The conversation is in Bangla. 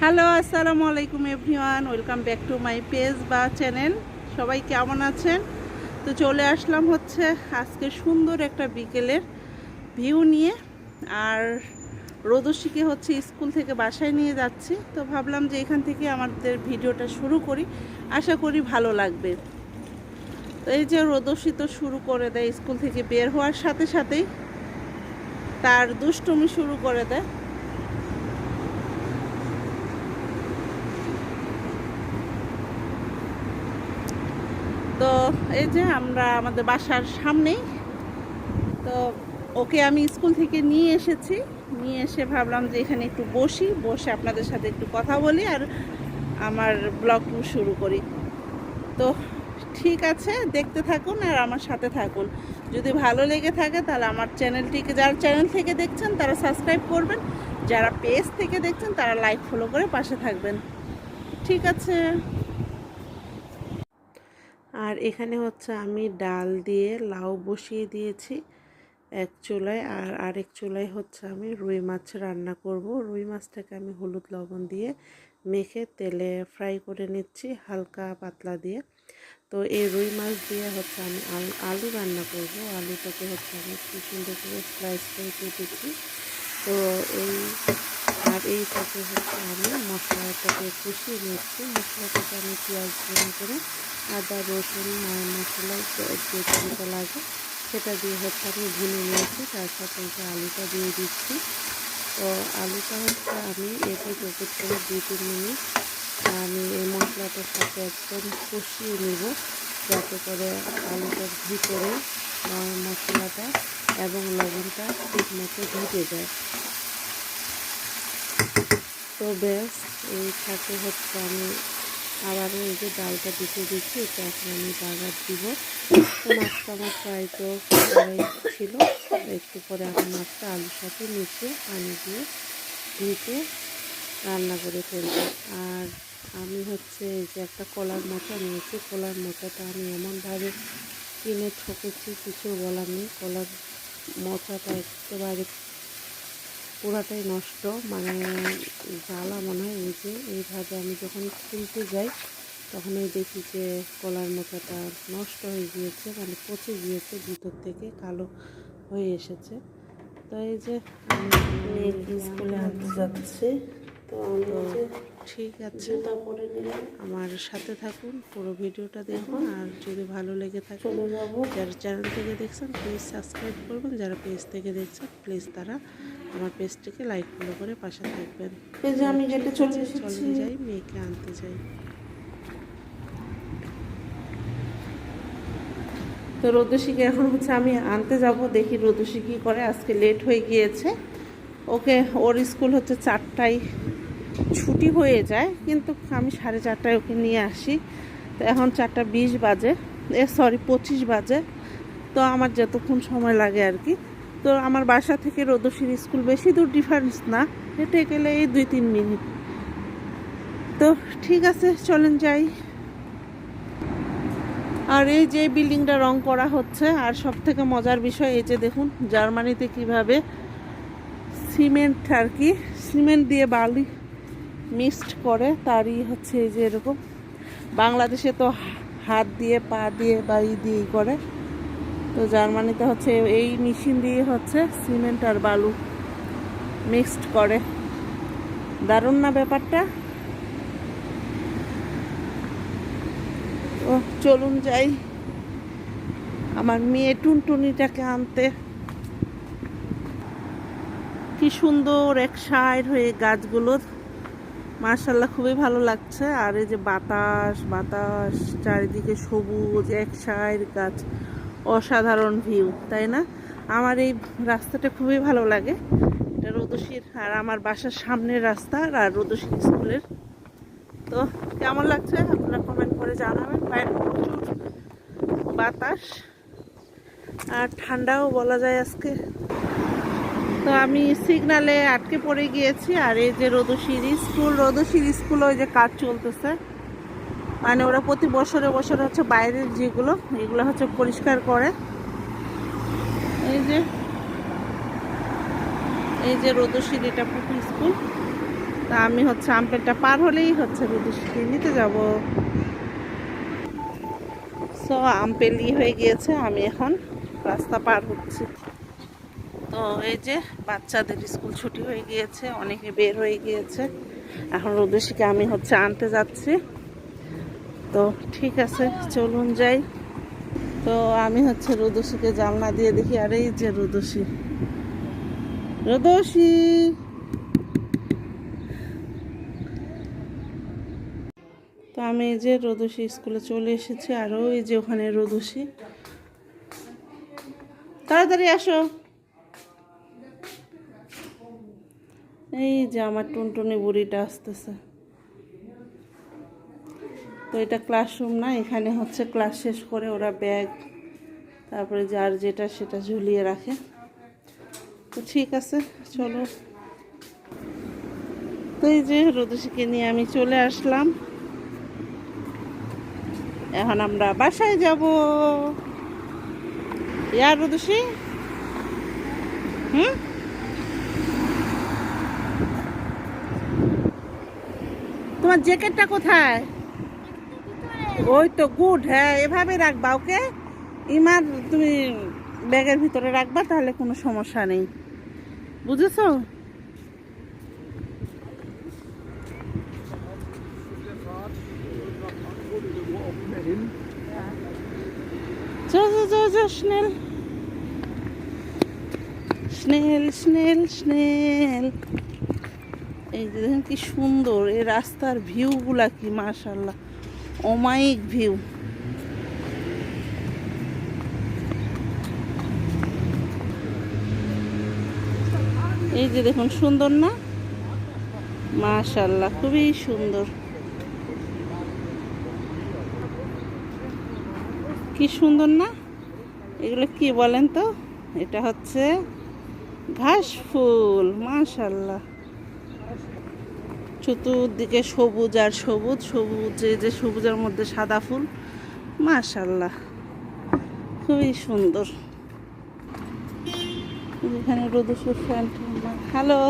হ্যালো, আসসালামু আলাইকুম everyone, welcome back to my page বা চ্যানেল। সবাই কেমন আছেন? তো চলে আসলাম হচ্ছে আজকে সুন্দর একটা বিকেলের ভিউ নিয়ে, আর রোদশিকে হচ্ছে স্কুল থেকে বাসায় নিয়ে যাচ্ছি। তো ভাবলাম যে এখান থেকে আমাদের ভিডিওটা শুরু করি, আশা করি ভালো লাগবে। তো এই যে রোদসী তো শুরু করে দেয়, স্কুল থেকে বের হওয়ার সাথে সাথেই তার দুষ্টুমি শুরু করে দেয়। তো এই যে আমরা আমাদের বাসার সামনেই, তো ওকে আমি স্কুল থেকে নিয়ে এসেছি। নিয়ে এসে ভাবলাম যে এখানে একটু বসি, বসে আপনাদের সাথে একটু কথা বলি আর আমার ব্লগ শুরু করি। তো ঠিক আছে, দেখতে থাকুন আর আমার সাথে থাকুন। যদি ভালো লেগে থাকে তাহলে আমার চ্যানেলটিকে, যারা চ্যানেল থেকে দেখছেন তারা সাবস্ক্রাইব করবেন। যারা পেজ থেকে দেখছেন তারা লাইক, ফলো করে পাশে থাকবেন। ঠিক আছে। আর এখানে হচ্ছে আমি ডাল দিয়ে লাউ বসিয়ে দিয়েছি এক চুলায়। আর আরেক চুলায় হচ্ছে আমি রুই মাছ রান্না করব। রুই মাছটাকে আমি হলুদ লবণ দিয়ে মেখে তেলে ফ্রাই করে নিচ্ছি হালকা পাতলা দিয়ে। তো এই রুই মাছ দিয়ে হচ্ছে আমি আলু রান্না করব। আলুটাকে হচ্ছে আমি একটু সুন্দর করে স্লাইস করে কেটেছি। তো এই আর এই সাথে হচ্ছে আমি মশলাটাকে কষিয়ে নিচ্ছি। মশলাটাকে আমি পেঁয়াজ করে আদা, রসুন মশলা যে যেটা লাগে সেটা দিয়ে হচ্ছে আমি ভুনে নিয়েছি। তার সাথে যে আলুটা দিয়ে দিচ্ছি। তো আলুটা হচ্ছে আমি এপিট ওপিট করে দুই তিন মিনিট আমি এই মশলাটার সাথে একদম কষিয়ে নেব যাতে করে আলুটার ভিতরে মশলাটা এবং লবণটা ঠিক মতো ঢুকে যায়। তো ব্যাস এই সাথে হচ্ছে আমি আবারও এই যে ডালটা দিতে দিচ্ছি, এটা এখন আমি বাগার দিব। মাছটা আমার প্রায় তো ছিল। একটু পরে আমি মাছটা আলুর সাথে মিশিয়ে পানি দিয়ে ধুতে রান্না করে ফেলব। আর আমি হচ্ছে এই যে একটা কলার মোচা নিয়েছি। কলার মোচাটা আমি এমনভাবে কিনে ঠকেছি, কিছু বলার নেই। কলার মোচাটা একেবারে পুরাটাই নষ্ট। মানে জ্বালা মনে হয় এই যে এইভাবে আমি যখন খুলতে যাই তখন তখনই দেখি যে কলার মোচাটা নষ্ট হয়ে গিয়েছে মানে পচে গিয়েছে ভিতর থেকে কালো হয়ে এসেছে। তো এই যে স্কুলে আনতে যাচ্ছি। তো ঠিক আছে। আমার সাথে থাকুন পুরো ভিডিওটা দেখুন। আর যদি ভালো লেগে থাকে যারা চ্যানেল থেকে দেখছেন প্লিজ সাবস্ক্রাইব করবেন। যারা পেজ থেকে দেখছেন প্লিজ তারা আমার পেজটিকে লাইক ফলো করে পাশে থাকবেন। আমি যেটা চলে যাই মেয়েকে আনতে যাই। তো রোদশিকে এখন হচ্ছে আমি আনতে যাব দেখি রোদশি কী করে। আজকে লেট হয়ে গিয়েছে। ওকে ওর স্কুল হচ্ছে চারটায় ছুটি হয়ে যায় কিন্তু আমি সাড়ে চারটায় ওকে নিয়ে আসি। তো এখন চারটা বিশ বাজে এ সরি পঁচিশ বাজে। তো আমার যতক্ষণ সময় লাগে আর কি তো আমার বাসা থেকে রোদশির স্কুল বেশি দূর ডিফারেন্স না। হেঁটে গেলে এই দুই তিন মিনিট। তো ঠিক আছে, চলেন যাই। আর এই যে বিল্ডিংটা রং করা হচ্ছে, আর সব থেকে মজার বিষয় এই যে দেখুন, জার্মানিতে কীভাবে সিমেন্ট আর কি, সিমেন্ট দিয়ে বালি মিক্সড করে, তারই হচ্ছে এই যে এরকম। বাংলাদেশে তো হাত দিয়ে, পা দিয়ে বা ই দিয়েই করে। তো জার্মানিতে হচ্ছে এই মেশিন দিয়ে হচ্ছে সিমেন্ট আর বালু মিক্সড করে। দারুণ না ব্যাপারটা? ও চলুন যাই। আমার মেয়ে টুনটুনিটাকে আনতে। কি সুন্দর এক সাইড হয়ে গাছগুলোর মার্শাল্লাহ খুবই ভালো লাগছে। আর এই যে বাতাস বাতাস, চারিদিকে সবুজ, এক সাইড গাছ। অসাধারণ ভিউ তাই না? আমার এই রাস্তাটা খুবই ভালো লাগে। এটা রোদশির আর আমার বাসার সামনের রাস্তা আর রোদশির স্কুলের। তো কেমন লাগছে? আপনারা কমেন্ট করে জানাবেন। বাইরে প্রচুর বাতাস আর ঠান্ডাও বলা যায় আজকে। তো আমি সিগনালে আটকে পড়ে গিয়েছি আর এই যে রোদশির স্কুল রোদশির স্কুল ওই যে কাজ চলতেছে। মানে ওরা প্রতি বছরে বছরে হচ্ছে বাইরের যেগুলো, এগুলো হচ্ছে পরিষ্কার করে। এই যে এই যে রোদশির এটা পুকুর স্কুল। তা আমি হচ্ছে আম্পেলটা পার হলেই হচ্ছে রুদুষকে নিতে যাব। সো আম্পেলি হয়ে গিয়েছে, আমি এখন রাস্তা পার হচ্ছি। তো এই যে বাচ্চাদের স্কুল ছুটি হয়ে গিয়েছে, অনেকে বের হয়ে গিয়েছে। এখন রুদুষিকে আমি হচ্ছে আনতে যাচ্ছি। তো ঠিক আছে, চলুন যাই। তো আমি হচ্ছে রুদুষিকে জানলা দিয়ে দেখি, আর এই যে রুদুষি রুদুষি তো আমি এই যে রোদসী স্কুলে চলে এসেছি, আর ওই যে ওখানে রোদসী। তাড়াতাড়ি আসো। এই যে আমার টুনটুনি বুড়িটা আসতেছে। তো এটা ক্লাসরুম না, এখানে হচ্ছে ক্লাস শেষ করে ওরা ব্যাগ তারপরে যার যেটা সেটা ঝুলিয়ে রাখে। তো ঠিক আছে, চলো। তো এই যে রোদসীকে নিয়ে আমি চলে আসলাম। এখন আমরা বাসায় যাব। ইয়ার রুদুষি হুম? তোমার জ্যাকেটটা কোথায়? ওই তো গুড হ্যাঁ এভাবে রাখবা ওকে ইমার তুমি ব্যাগের ভিতরে রাখবা তাহলে কোনো সমস্যা নেই বুঝেছ. Schnell, schnell, schnell. এই যে দেখেন কি সুন্দর এই রাস্তার ভিউগুলা কি মাশাল্লাহ অমায়িক ভিউ। এই যে দেখুন, সুন্দর না? মাশাল্লাহ, খুবই সুন্দর। কি সুন্দর না? এগুলো কি বলেন তো? এটা হচ্ছে ঘাস ফুল, মাশাল্লাহ। চতুর্দিকে সবুজ আর সবুজ সবুজ যে যে সবুজের মধ্যে সাদা ফুল মাশাল্লাহ খুবই সুন্দর। এখানে রোদুসুর ফ্যান হ্যালো